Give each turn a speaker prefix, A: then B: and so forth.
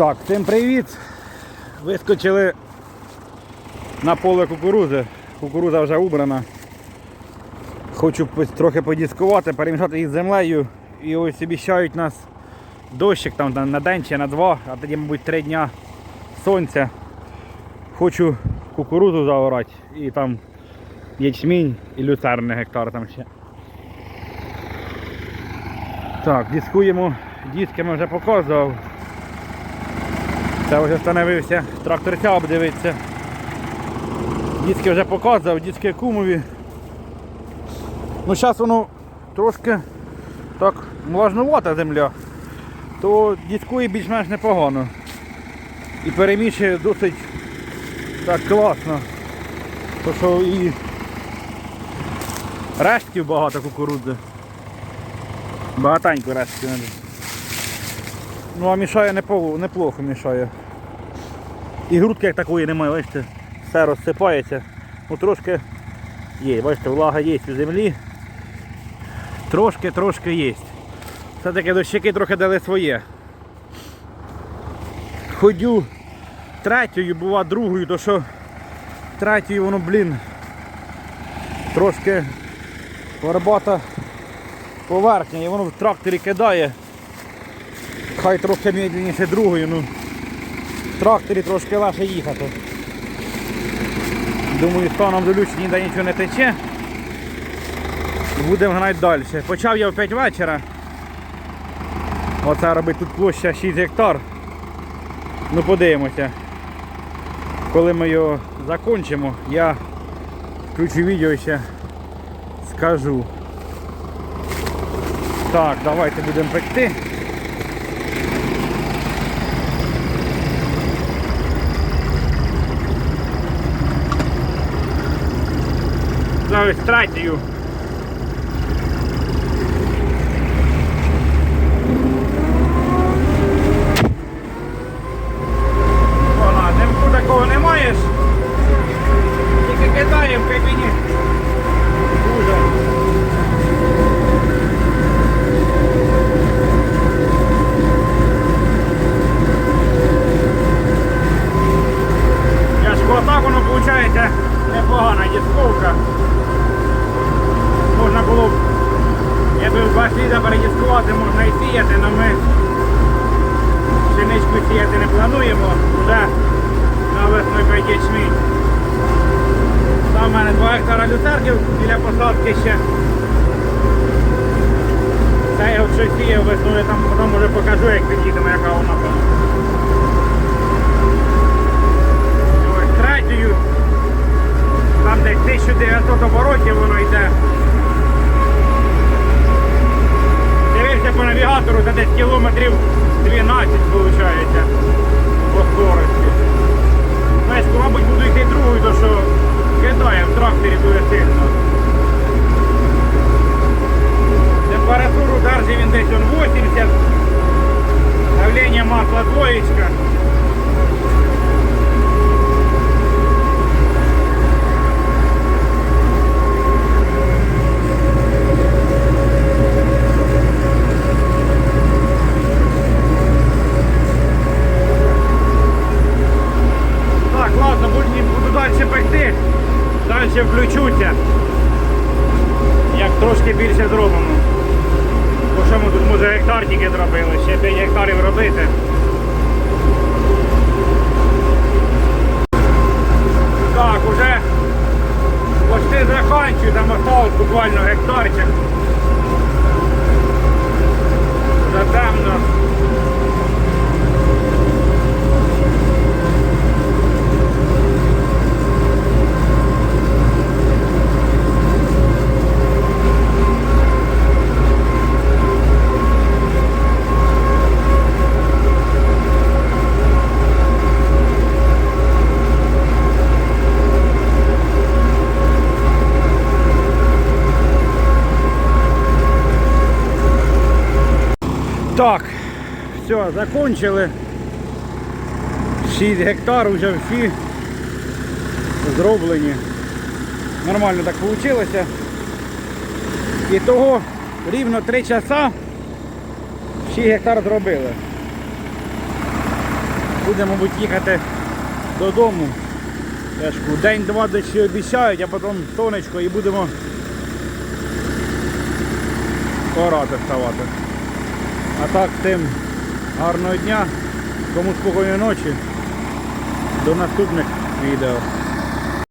A: Так, всім привіт. Вискочили на поле кукурузи. Кукуруза вже убрана. Хочу трохи подіскувати, перемішати їх з землею. І ось обіщають нас дощик там на- день чи на два, а тоді, мабуть, три дня сонця. Хочу кукурузу заорати і там ячмінь і люцерни гектар там ще. Так, дискуємо, диски ми вже показував. Це вже встановився тракторця обдивитися. Диски вже показував, диски кумові. Ну зараз воно трошки так влажнувата земля, то дискує більш-менш непогано. І перемішує досить так класно. То що і рештків багато кукурудзи. Багатенько рештків. Ну а мішає неплохо мішає. І грудки як такої немає, бачите, все розсипається. Ну трошки є, бачите, влага є у землі. Трошки-трошки є. Все-таки дощики трохи дали своє. Ходю третьою, бува другою, то що третьою воно, блін, трошки горбата поверхня і воно в тракторі кидає. Хай трохи медленніше другою, ну в тракторі трошки легше їхати. Думаю, станом до лючі ніде нічого не тече. Будемо гнати далі. Почав я в 5 вечора. Оце робить тут площа 6 гектар. Ну подивимося. Коли ми його закінчимо, я включу відео і ще скажу. Так, давайте будемо пекти. Зараз третю. Вона, два сліда передіскувати, можна і сіяти, але ми пшеничку сіяти не плануємо, вже на весну пойде ячмінь. Там в мене 2 гектара люцерків біля посадки ще. Це я вже сіяв весною, там потім вже покажу, як підійдемо, яка вона по навігатору, це десь кілометрів 12 виходить по скорості. Знаєш, мабуть, буду йти другою, то що кидає в тракторі дуже сильно. Температуру держить він десь он 80. Давлення масла двоєчка. Далі включуся. Як трошки більше зробимо. Бо що ми тут може гектар тільки зробили, ще 5 гектарів робити. Так, все, закончили. 6 гектар вже всі зроблені. Нормально так вийшло. І того рівно 3 часа 6 гектар зробили. будемо, мабуть, їхати додому. День-два дощі обіцяють, а потім сонечко і будемо орати вставати. А так, тим гарного дня, кому спокійної ночі. До наступних відео.